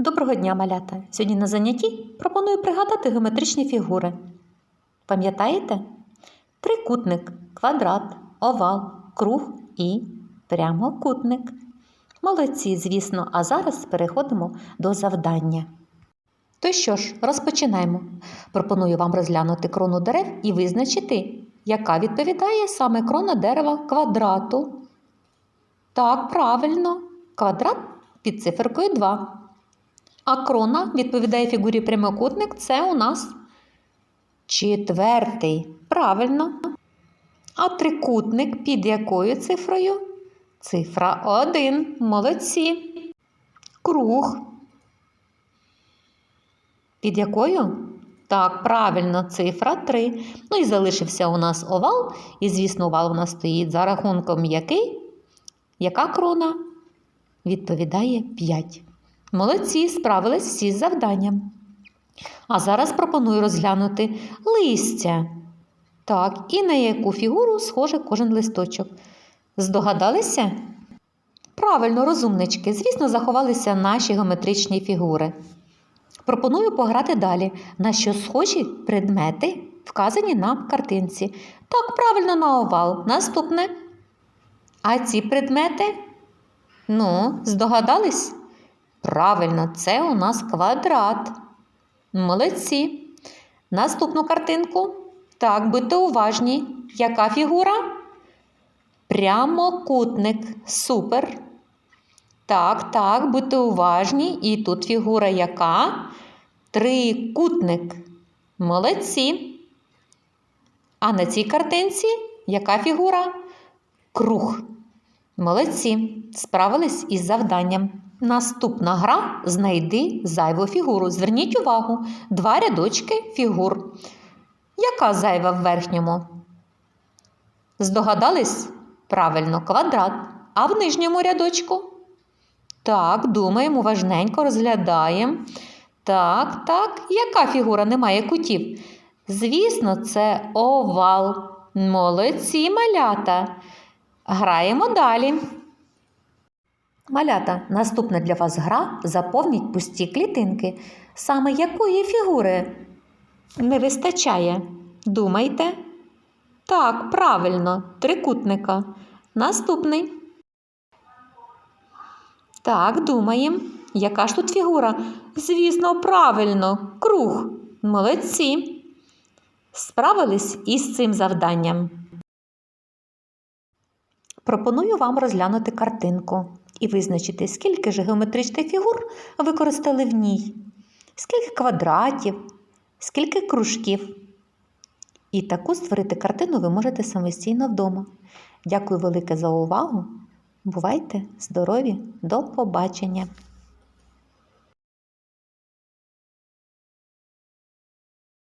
Доброго дня, малята! Сьогодні на занятті пропоную пригадати геометричні фігури. Пам'ятаєте? Трикутник, квадрат, овал, круг і прямокутник. Молодці, звісно, а зараз переходимо до завдання. То що ж, розпочинаємо. Пропоную вам розглянути крону дерев і визначити, яка відповідає саме крона дерева квадрату. Так, правильно, квадрат під циферкою 2. А крона відповідає фігурі прямокутник. Це у нас четвертий. Правильно. А трикутник під якою цифрою? Цифра 1. Молодці. Круг. Під якою? Так, правильно, цифра 3. Ну і залишився у нас овал. І, звісно, овал у нас стоїть за рахунком який? Яка крона? Відповідає 5. Молодці, справились всі з завданням. А зараз пропоную розглянути листя. Так, і на яку фігуру схоже кожен листочок. Здогадалися? Правильно, розумнички, звісно, заховалися наші геометричні фігури. Пропоную пограти далі, на що схожі предмети, вказані на картинці. Так, правильно на овал. Наступне. А ці предмети? Ну, здогадались? Правильно, це у нас квадрат. Молодці. Наступну картинку. Так, будьте уважні. Яка фігура? Прямокутник. Супер. Так, так, будьте уважні. І тут фігура яка? Трикутник. Молодці. А на цій картинці яка фігура? Круг. Молодці. Справились із завданням. Наступна гра знайди зайву фігуру. Зверніть увагу, два рядочки фігур. Яка зайва в верхньому? Здогадались? Правильно, квадрат. А в нижньому рядочку? Так, думаємо, уважненько розглядаємо. Так, так, яка фігура не має кутів? Звісно, це овал. Молодці малята. Граємо далі. Малята, наступна для вас гра заповніть пусті клітинки. Саме якої фігури не вистачає? Думайте. Так, правильно, трикутника. Наступний. Так, думаємо. Яка ж тут фігура? Звісно, правильно, круг. Молодці. Справились із цим завданням. Пропоную вам розглянути картинку і визначити, скільки ж геометричних фігур використали в ній, скільки квадратів, скільки кружків. І таку створити картину ви можете самостійно вдома. Дякую велике за увагу. Бувайте здорові! До побачення!